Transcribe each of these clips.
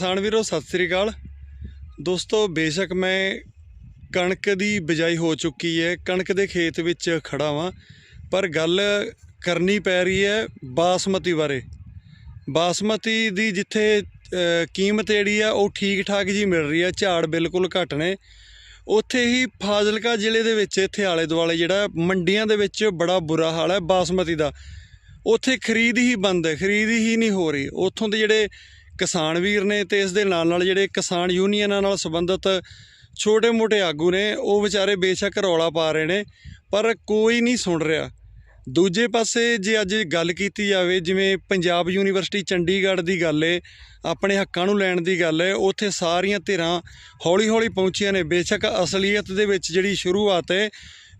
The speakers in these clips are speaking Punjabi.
ਕਿਸਾਨ ਵੀਰੋ ਸਤਿ ਸ੍ਰੀ ਅਕਾਲ। ਦੋਸਤੋ, ਬੇਸ਼ੱਕ ਮੈਂ ਕਣਕ ਦੀ ਬਿਜਾਈ ਹੋ ਚੁੱਕੀ ਹੈ ਕਣਕ ਦੇ ਖੇਤ ਵਿੱਚ ਖੜਾ ਵਾਂ, ਪਰ ਗੱਲ ਕਰਨੀ ਪੈ ਰਹੀ ਹੈ ਬਾਸਮਤੀ ਬਾਰੇ। ਬਾਸਮਤੀ ਦੀ ਜਿੱਥੇ ਕੀਮਤ ਜਿਹੜੀ ਆ, ਉਹ ਠੀਕ ਠਾਕ ਜੀ ਮਿਲ ਰਹੀ ਹੈ ਝਾੜ ਬਿਲਕੁਲ ਘੱਟ ਨੇ। ਉੱਥੇ ਹੀ ਫਾਜ਼ਿਲਕਾ ਜ਼ਿਲ੍ਹੇ ਦੇ ਵਿੱਚ, ਇੱਥੇ ਆਲੇ ਦੁਆਲੇ ਜਿਹੜਾ ਮੰਡੀਆਂ ਦੇ ਵਿੱਚ ਬੜਾ ਬੁਰਾ ਹਾਲ ਹੈ ਬਾਸਮਤੀ ਦਾ। ਉੱਥੇ ਖਰੀਦ ਹੀ ਬੰਦ ਹੈ, ਖਰੀਦ ਹੀ ਨਹੀਂ ਹੋ ਰਹੀ। ਉੱਥੋਂ ਦੇ ਜਿਹੜੇ ਕਿਸਾਨ ਵੀਰ ਨੇ ਤੇ ਇਸ ਦੇ ਨਾਲ ਨਾਲ ਜਿਹੜੇ ਕਿਸਾਨ ਯੂਨੀਅਨਾਂ ਨਾਲ ਸੰਬੰਧਿਤ ਛੋਟੇ-ਮੋਟੇ ਆਗੂ ਨੇ, ਉਹ ਵਿਚਾਰੇ ਬੇਸ਼ੱਕ ਰੌਲਾ ਪਾ ਰਹੇ ਨੇ, ਪਰ ਕੋਈ ਨਹੀਂ ਸੁਣ ਰਿਹਾ। ਦੂਜੇ ਪਾਸੇ ਜੇ ਅੱਜ ਗੱਲ ਕੀਤੀ ਜਾਵੇ, ਜਿਵੇਂ ਪੰਜਾਬ ਯੂਨੀਵਰਸਿਟੀ ਚੰਡੀਗੜ੍ਹ ਦੀ ਗੱਲ ਏ, ਆਪਣੇ ਹੱਕਾਂ ਨੂੰ ਲੈਣ ਦੀ ਗੱਲ ਏ, ਉੱਥੇ ਸਾਰੀਆਂ ਧਿਰਾਂ ਹੌਲੀ-ਹੌਲੀ ਪਹੁੰਚੀਆਂ ਨੇ। ਬੇਸ਼ੱਕ ਅਸਲੀਅਤ ਦੇ ਵਿੱਚ ਜਿਹੜੀ ਸ਼ੁਰੂਆਤ ਹੈ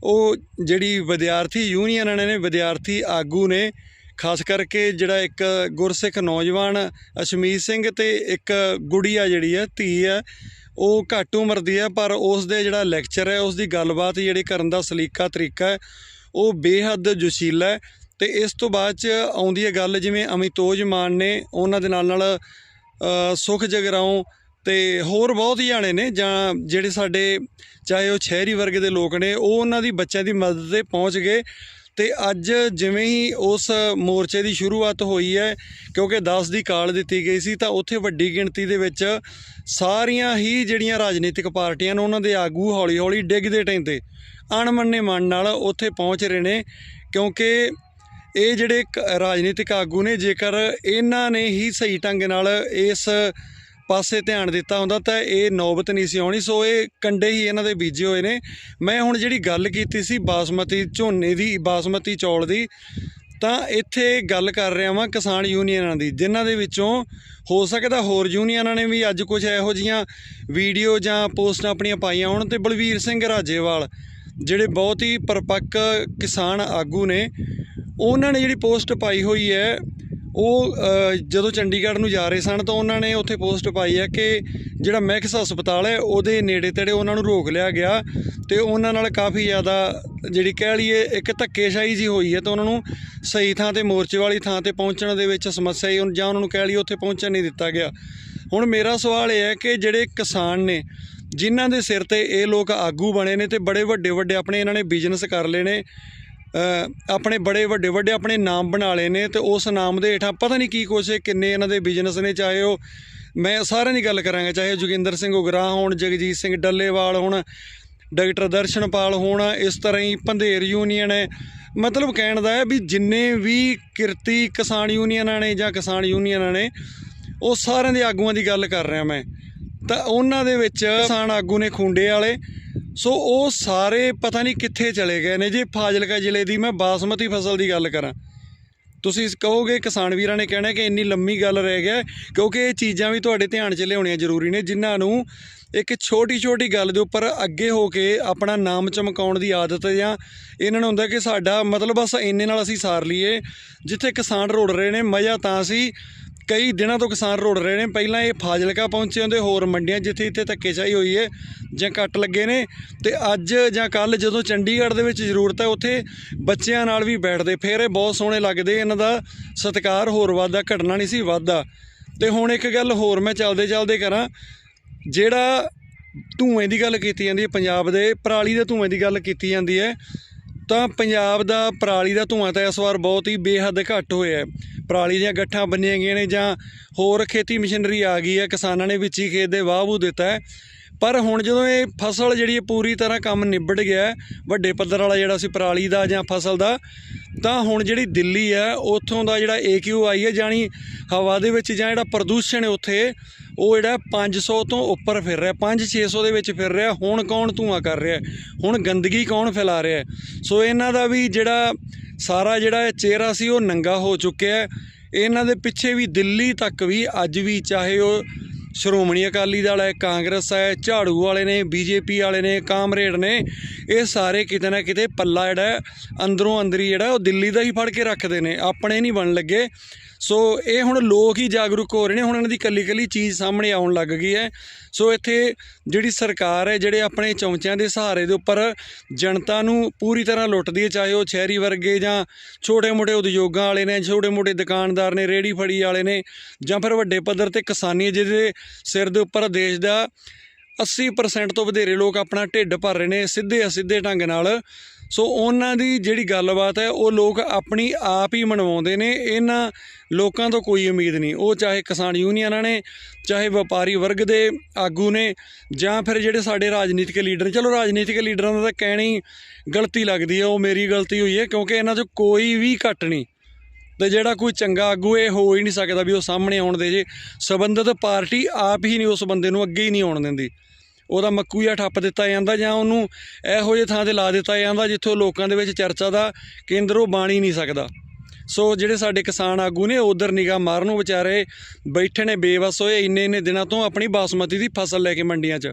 ਉਹ ਜਿਹੜੀ ਵਿਦਿਆਰਥੀ ਯੂਨੀਅਨਾਂ ਨੇ, ਵਿਦਿਆਰਥੀ ਆਗੂ ਨੇ ਖਾਸ ਕਰਕੇ ਜਿਹੜਾ ਇੱਕ ਗੁਰਸਿੱਖ ਨੌਜਵਾਨ ਅਸ਼ਮੀਤ ਸਿੰਘ ਤੇ ਇੱਕ ਗੁੜੀਆ ਜਿਹੜੀ ਹੈ ਧੀ ਹੈ ਉਹ ਘੱਟ ਉਮਰ ਦੀ ਹੈ ਪਰ ਉਸ ਦੇ ਜਿਹੜਾ ਲੈਕਚਰ ਹੈ ਉਸ ਦੀ ਗੱਲਬਾਤ ਜਿਹੜੀ ਕਰਨ ਦਾ ਸਲੀਕਾ ਤਰੀਕਾ ਹੈ ਉਹ ਬੇਹੱਦ ਜੋਸ਼ੀਲਾ ਹੈ ਤੇ ਇਸ ਤੋਂ ਬਾਅਦ ਚ ਆਉਂਦੀ ਹੈ ਗੱਲ ਜਿਵੇਂ ਅਮਿਤੋਜ ਮਾਨ ਨੇ ਉਹਨਾਂ ਦੇ ਨਾਲ ਨਾਲ ਅ, ਸੁਖ ਜਗਰਾਉਂ ਤੇ ਹੋਰ ਬਹੁਤ ਜਾਣੇ ਨੇ ਜਾਂ ਜਿਹੜੇ ਸਾਡੇ ਚਾਹੇ ਉਹ ਸ਼ਹਿਰੀ ਵਰਗ ਦੇ ਲੋਕ ਨੇ ਉਹ ਉਹਨਾਂ ਦੀ ਬੱਚਿਆਂ ਦੀ ਮਦਦ ਤੇ ਪਹੁੰਚ ਗਏ ਤੇ ਅੱਜ ਜਿਵੇਂ ਹੀ ਉਸ ਮੋਰਚੇ ਦੀ ਸ਼ੁਰੂਆਤ ਹੋਈ ਹੈ, ਕਿਉਂਕਿ 10 ਦੀ ਕਾਲ ਦਿੱਤੀ ਗਈ ਸੀ, ਤਾਂ ਉੱਥੇ ਵੱਡੀ ਗਿਣਤੀ ਦੇ ਵਿੱਚ ਸਾਰੀਆਂ ਹੀ ਜਿਹੜੀਆਂ ਰਾਜਨੀਤਿਕ ਪਾਰਟੀਆਂ ਨੇ ਉਹਨਾਂ ਦੇ ਆਗੂ ਹੌਲੀ-ਹੌਲੀ ਡਿੱਗਦੇ ਟੈਂਦੇ ਅਣਮੰਨੇ ਮਨ ਨਾਲ ਉੱਥੇ ਪਹੁੰਚ ਰਹੇ ਨੇ, ਕਿਉਂਕਿ ਇਹ ਜਿਹੜੇ ਕ- ਰਾਜਨੀਤਿਕ ਆਗੂ ਨੇ, ਜੇਕਰ ਇਹਨਾਂ ਨੇ ਹੀ ਸਹੀ ਢੰਗ ਨਾਲ ਇਸ ਪਾਸੇ ਧਿਆਨ ਦਿੱਤਾ ਹੁੰਦਾ ਤਾਂ ਇਹ ਨੌਬਤ ਨਹੀਂ ਸੀ ਆਉਣੀ, ਸੋ ਇਹ ਕੰਡੇ ਹੀ ਇਹਨਾਂ ਦੇ ਬੀਜੇ ਹੋਏ ਨੇ। ਮੈਂ ਹੁਣ ਜਿਹੜੀ ਗੱਲ ਕੀਤੀ ਸੀ ਬਾਸਮਤੀ ਝੋਨੇ ਦੀ, ਬਾਸਮਤੀ ਚੌਲ ਦੀ, ਤਾਂ ਇੱਥੇ ਗੱਲ ਕਰ ਰਿਹਾ ਵਾਂ ਕਿਸਾਨ ਯੂਨੀਅਨਾਂ ਦੀ, ਜਿਨ੍ਹਾਂ ਦੇ ਵਿੱਚੋਂ ਹੋ ਸਕਦਾ ਹੋਰ ਯੂਨੀਅਨਾਂ ਨੇ ਵੀ ਅੱਜ ਕੁਝ ਇਹੋ ਜੀਆਂ ਵੀਡੀਓ ਜਾਂ ਪੋਸਟਾਂ ਆਪਣੀਆਂ ਪਾਈਆਂ ਹੋਣ ਤੇ ਬਲਵੀਰ ਸਿੰਘ ਰਾਜੇਵਾਲ, ਜਿਹੜੇ ਬਹੁਤ ਹੀ ਪਰਪੱਕ ਕਿਸਾਨ ਆਗੂ ਨੇ, ਉਹਨਾਂ ਨੇ ਜਿਹੜੀ ਪੋਸਟ ਪਾਈ ਹੋਈ ਹੈ ਉਹ ਜਦੋਂ ਚੰਡੀਗੜ੍ਹ ਨੂੰ ਜਾ ਰਹੇ ਸਨ ਤਾਂ ਉਹਨਾਂ ਨੇ ਉੱਥੇ ਪੋਸਟ ਪਾਈ ਹੈ ਕਿ ਜਿਹੜਾ ਮੈਕਸ ਹਸਪਤਾਲ ਹੈ, ਉਹਦੇ ਨੇੜੇ ਤੇੜੇ ਉਹਨਾਂ ਨੂੰ ਰੋਕ ਲਿਆ ਗਿਆ ਤੇ ਉਹਨਾਂ ਨਾਲ ਕਾਫੀ ਜ਼ਿਆਦਾ ਜਿਹੜੀ ਕਹਿ ਲਈਏ ਇੱਕ ਧੱਕੇਸ਼ਾਹੀ ਜੀ ਹੋਈ ਹੈ ਤਾਂ ਉਹਨਾਂ ਨੂੰ ਸਹੀ ਥਾਂ ਤੇ, ਮੋਰਚੇ ਵਾਲੀ ਥਾਂ ਤੇ ਪਹੁੰਚਣ ਦੇ ਵਿੱਚ ਸਮੱਸਿਆ ਹੀ ਜਾਂ ਉਹਨਾਂ ਨੂੰ ਕਹਿ ਲਈਏ ਉੱਥੇ ਪਹੁੰਚਣ ਨਹੀਂ ਦਿੱਤਾ ਗਿਆ। ਹੁਣ ਮੇਰਾ ਸਵਾਲ ਇਹ ਹੈ ਕਿ ਜਿਹੜੇ ਕਿਸਾਨ ਨੇ, ਜਿਨ੍ਹਾਂ ਦੇ ਸਿਰ ਤੇ ਇਹ ਲੋਕ ਆਗੂ ਬਣੇ ਨੇ ਤੇ ਬੜੇ ਵੱਡੇ ਵੱਡੇ ਆਪਣੇ ਇਹਨਾਂ ਨੇ ਬਿਜ਼ਨਸ ਕਰ ਲਏ ਨੇ ਆਪਣੇ ਬੜੇ ਵੱਡੇ ਵੱਡੇ ਆਪਣੇ ਨਾਮ ਬਣਾ ਲਏ ਨੇ ਤੇ ਉਸ ਨਾਮ ਦੇ ਹੇਠਾਂ ਪਤਾ ਨਹੀਂ ਕੀ ਕੁਛ ਕਿੰਨੇ ਇਹਨਾਂ ਦੇ ਬਿਜ਼ਨਸ ਨੇ, ਚਾਹੇ ਉਹ ਮੈਂ ਸਾਰਿਆਂ ਦੀ ਗੱਲ ਕਰਾਂਗਾ, ਚਾਹੇ ਜੋਗਿੰਦਰ ਸਿੰਘ ਉਗਰਾਹ ਹੋਣ, ਜਗਜੀਤ ਸਿੰਘ ਡੱਲੇਵਾਲ ਹੋਣ, ਡਾਕਟਰ ਦਰਸ਼ਨਪਾਲ ਹੋਣ, ਇਸ ਤਰ੍ਹਾਂ ਹੀ ਪੰਧੇਰ ਯੂਨੀਅਨ ਹੈ। ਮਤਲਬ ਕਹਿਣ ਦਾ ਹੈ ਵੀ ਜਿੰਨੇ ਵੀ ਕਿਰਤੀ ਕਿਸਾਨ ਯੂਨੀਅਨਾਂ ਨੇ ਜਾਂ ਕਿਸਾਨ ਯੂਨੀਅਨਾਂ ਨੇ, ਉਹ ਸਾਰਿਆਂ ਦੇ ਆਗੂਆਂ ਦੀ ਗੱਲ ਕਰ ਰਿਹਾ ਮੈਂ। ਤਾਂ ਉਹਨਾਂ ਦੇ ਵਿੱਚ ਕਿਸਾਨ ਆਗੂ ਨੇ ਖੁੰਡੇ ਵਾਲੇ ਸੋ ਉਹ ਸਾਰੇ ਪਤਾ ਨਹੀਂ ਕਿੱਥੇ ਚਲੇ ਗਏ ਨੇ ਜੇ। ਫਾਜ਼ਿਲਕਾ ਜ਼ਿਲ੍ਹੇ ਦੀ ਮੈਂ ਬਾਸਮਤੀ ਫਸਲ ਦੀ ਗੱਲ ਕਰਾਂ। ਤੁਸੀਂ ਕਹੋਗੇ, ਕਿਸਾਨ ਵੀਰਾਂ ਨੇ ਕਹਿਣਾ ਕਿ ਇੰਨੀ ਲੰਮੀ ਗੱਲ ਰਹਿ ਗਿਆ ਕਿਉਂਕਿ ਇਹ ਚੀਜ਼ਾਂ ਵੀ ਤੁਹਾਡੇ ਧਿਆਨ 'ਚ ਲਿਆਉਣੀਆਂ ਜ਼ਰੂਰੀ ਨੇ। ਜਿਨ੍ਹਾਂ ਨੂੰ ਇੱਕ ਛੋਟੀ ਛੋਟੀ ਗੱਲ ਦੇ ਉੱਪਰ ਅੱਗੇ ਹੋ ਕੇ ਆਪਣਾ ਨਾਮ ਚਮਕਾਉਣ ਦੀ ਆਦਤ ਜਾਂ ਇਹਨਾਂ ਨੂੰ ਹੁੰਦਾ ਕਿ ਸਾਡਾ ਮਤਲਬ ਬਸ ਇੰਨੇ ਨਾਲ ਅਸੀਂ ਸਾਰ ਲਈਏ, ਜਿੱਥੇ ਕਿਸਾਨ ਰੋੜ ਰਹੇ ਨੇ, ਮਜ਼ਾ ਤਾਂ ਸੀ ਕਈ ਦਿਨਾਂ ਤੋਂ ਕਿਸਾਨ ਰੋੜ ਰਹੇ ਨੇ। ਪਹਿਲਾਂ ਇਹ ਫਾਜ਼ਿਲਕਾ ਪਹੁੰਚੇ ਹੁੰਦੇ, ਹੋਰ ਮੰਡੀਆਂ ਜਿੱਥੇ ਇੱਥੇ ਧੱਕੇਸ਼ਾਹੀ ਹੋਈ ਹੈ, ਜਾਂ ਕੱਟ ਲੱਗੇ ਨੇ। ਤੇ ਅੱਜ ਜਾਂ ਕੱਲ ਜਦੋਂ ਚੰਡੀਗੜ੍ਹ ਦੇ ਵਿੱਚ ਜ਼ਰੂਰਤ ਹੈ, ਉੱਥੇ ਬੱਚਿਆਂ ਨਾਲ ਵੀ ਬੈਠਦੇ। ਫਿਰ ਇਹ ਬਹੁਤ ਸੋਹਣੇ ਲੱਗਦੇ, ਇਹਨਾਂ ਦਾ ਸਤਿਕਾਰ ਹੋਰ ਵੱਧਦਾ ਘਟਣਾ ਨਹੀਂ ਸੀ ਵੱਧਦਾ। ਤੇ ਹੁਣ ਇੱਕ ਗੱਲ ਹੋਰ ਮੈਂ ਚੱਲਦੇ ਚੱਲਦੇ ਕਰਾਂ, ਜਿਹੜਾ ਧੂਏ ਦੀ ਗੱਲ ਕੀਤੀ ਜਾਂਦੀ ਹੈ, ਪੰਜਾਬ ਦੇ ਪਰਾਲੀ ਦੇ ਧੂਏ ਦੀ ਗੱਲ ਕੀਤੀ ਜਾਂਦੀ ਹੈ ਤਾਂ ਪੰਜਾਬ ਦਾ ਪਰਾਲੀ ਦਾ ਧੂਆਂ ਤਾਂ ਇਸ ਵਾਰ ਬਹੁਤ ਹੀ ਬੇਹੱਦ ਘੱਟ ਹੋਇਆ ਪਰਾਲੀ ਦੀਆਂ ਗੱਠਾਂ ਬੰਨੀਆਂ ਗਈਆਂ ਨੇ ਜਾਂ ਹੋਰ ਖੇਤੀ ਮਸ਼ੀਨਰੀ ਆ ਗਈ ਹੈ। ਕਿਸਾਨਾਂ ਨੇ ਵਿੱਚ ਹੀ ਖੇਤ ਦੇ ਵਾਹ ਬੂ ਦਿੱਤਾ ਹੈ। ਪਰ ਹੁਣ ਜਦੋਂ ਇਹ ਫਸਲ ਜਿਹੜੀ ਹੈ ਪੂਰੀ ਤਰ੍ਹਾਂ ਕੰਮ ਨਿਬੜ ਗਿਆ ਵੱਡੇ ਪੱਧਰ ਵਾਲਾ ਜਿਹੜਾ ਸੀ ਪਰਾਲੀ ਦਾ ਜਾਂ ਫਸਲ ਦਾ, ਤਾਂ ਹੁਣ ਜਿਹੜੀ ਦਿੱਲੀ ਹੈ, ਉੱਥੋਂ ਦਾ ਜਿਹੜਾ AQI ਹੈ ਜਾਨੀ ਹਵਾ ਦੇ ਵਿੱਚ ਜਾਂ ਜਿਹੜਾ ਪ੍ਰਦੂਸ਼ਣ ਹੈ ਉੱਥੇ, ਉਹ ਜਿਹੜਾ 500 ਤੋਂ ਉੱਪਰ ਫਿਰ ਰਿਹਾ 5-600 ਦੇ ਵਿੱਚ ਫਿਰ ਰਿਹਾ, ਹੁਣ ਕੌਣ ਧੂਆਂ ਕਰ ਰਿਹਾ ਹੁਣ ਗੰਦਗੀ ਕੌਣ ਫੈਲਾ ਰਿਹਾ ਸੋ ਇਹਨਾਂ ਦਾ ਵੀ ਜਿਹੜਾ ਸਾਰਾ ਜਿਹੜਾ ਚਿਹਰਾ ਸੀ, ਉਹ ਨੰਗਾ ਹੋ ਚੁੱਕਿਆ ਹੈ। ਇਹਨਾਂ ਦੇ ਪਿੱਛੇ ਵੀ ਦਿੱਲੀ ਤੱਕ ਵੀ ਅੱਜ ਵੀ ਚਾਹੇ ਉਹ ਸ਼੍ਰੋਮਣੀ ਅਕਾਲੀ ਦਲ ਹੈ ਕਾਂਗਰਸ ਹੈ ਝਾੜੂ ਵਾਲੇ ਨੇ ਬੀਜੇਪੀ ਵਾਲੇ ਨੇ ਕਾਮਰੇਡ ਨੇ ਇਹ ਸਾਰੇ ਕਿਤੇ ਨਾ ਕਿਤੇ ਪੱਲਾ ਜਿਹੜਾ ਹੈ, ਅੰਦਰੋਂ ਅੰਦਰੀ ਜਿਹੜਾ ਉਹ ਦਿੱਲੀ ਦਾ ਹੀ ਫੜ ਕੇ ਰੱਖਦੇ ਨੇ। ਆਪਣੇ ਨਹੀਂ ਬਣ ਲੱਗੇ। ਸੋ ਇਹ ਹੁਣ ਲੋਕ ਹੀ ਜਾਗਰੂਕ ਹੋ ਰਹੇ ਨੇ, ਹੁਣ ਇਹਨਾਂ ਦੀ ਕੱਲੀ ਕੱਲੀ ਚੀਜ਼ ਸਾਹਮਣੇ ਆਉਣ ਲੱਗ ਗਈ ਹੈ। ਸੋ ਇੱਥੇ ਜਿਹੜੀ ਸਰਕਾਰ ਹੈ, ਜਿਹੜੇ ਆਪਣੇ ਚਮਚਿਆਂ ਦੇ ਸਹਾਰੇ ਦੇ ਉੱਪਰ ਜਨਤਾ ਨੂੰ ਪੂਰੀ ਤਰ੍ਹਾਂ ਲੁੱਟਦੀ ਹੈ, ਚਾਹੇ ਉਹ ਸ਼ਹਿਰੀ ਵਰਗੇ ਜਾਂ ਛੋਟੇ-ਮੋਟੇ ਉਦਯੋਗਾਂ ਵਾਲੇ ਨੇ, ਛੋਟੇ-ਮੋਟੇ ਦੁਕਾਨਦਾਰ ਨੇ ਰੇੜੀ ਫੜੀ ਵਾਲੇ ਨੇ ਜਾਂ ਫਿਰ ਵੱਡੇ ਪੱਧਰ ਤੇ ਕਿਸਾਨੀ ਜਿਹਦੇ ਸਿਰ ਦੇ ਉੱਪਰ ਦੇਸ਼ ਦਾ 80% ਤੋਂ ਵਧੇਰੇ ਲੋਕ ਆਪਣਾ ਢਿੱਡ ਭਰ ਰਹੇ ਨੇ ਸਿੱਧੇ ਅਸਿੱਧੇ ਢੰਗ ਨਾਲ। ਸੋ ਉਹਨਾਂ ਦੀ ਜਿਹੜੀ ਗੱਲਬਾਤ ਹੈ, ਉਹ ਲੋਕ ਆਪਣੀ ਆਪ ਹੀ ਮਨਵਾਉਂਦੇ ਨੇ। ਇਹਨਾਂ ਲੋਕਾਂ ਤੋਂ ਕੋਈ ਉਮੀਦ ਨਹੀਂ। ਉਹ ਚਾਹੇ ਕਿਸਾਨ ਯੂਨੀਅਨਾਂ ਨੇ, ਚਾਹੇ ਵਪਾਰੀ ਵਰਗ ਦੇ ਆਗੂ ਨੇ, ਜਾਂ ਫਿਰ ਜਿਹੜੇ ਸਾਡੇ ਰਾਜਨੀਤਿਕ ਲੀਡਰ ਨੇ। ਚਲੋ, ਰਾਜਨੀਤਿਕ ਲੀਡਰਾਂ ਦਾ ਤਾਂ ਕਹਿਣੀ ਗਲਤੀ ਲੱਗਦੀ ਹੈ, ਉਹ ਮੇਰੀ ਗਲਤੀ ਹੋਈ ਹੈ, ਕਿਉਂਕਿ ਇਹਨਾਂ 'ਚ ਕੋਈ ਵੀ ਘੱਟ ਨਹੀਂ। ਤੇ ਜਿਹੜਾ ਕੋਈ ਚੰਗਾ ਆਗੂ ਇਹ ਹੋ ਹੀ ਨਹੀਂ ਸਕਦਾ ਵੀ ਉਹ ਸਾਹਮਣੇ ਆਉਣ ਦੇ ਜੇ। ਸਬੰਧਤ ਪਾਰਟੀ ਆਪ ਹੀ ਨਹੀਂ ਉਸ ਬੰਦੇ ਨੂੰ ਅੱਗੇ ਹੀ ਨਹੀਂ ਆਉਣ ਦਿੰਦੀ। ਉਹਦਾ ਮੱਕੂ ਜਿਹਾ ਠੱਪ ਦਿੱਤਾ ਜਾਂਦਾ ਜਾਂ ਉਹਨੂੰ ਇਹੋ ਜਿਹੇ ਥਾਂ ਤੇ ਲਾ ਦਿੱਤਾ ਜਾਂਦਾ ਜਿੱਥੋਂ ਲੋਕਾਂ ਦੇ ਵਿੱਚ ਚਰਚਾ ਦਾ ਕੇਂਦਰ ਉਹ ਬਾਣੀ ਨਹੀਂ ਸਕਦਾ। ਸੋ ਜਿਹੜੇ ਸਾਡੇ ਕਿਸਾਨ ਆਗੂ ਨੇ ਉਧਰ ਨਿਗਾਹ ਮਾਰਨ ਨੂੰ ਵਿਚਾਰੇ ਬੈਠੇ ਨੇ ਬੇਵਸ ਹੋਏ ਇੰਨੇ ਇੰਨੇ ਦਿਨਾਂ ਤੋਂ ਆਪਣੀ ਬਾਸਮਤੀ ਦੀ ਫਸਲ ਲੈ ਕੇ ਮੰਡੀਆਂ 'ਚ।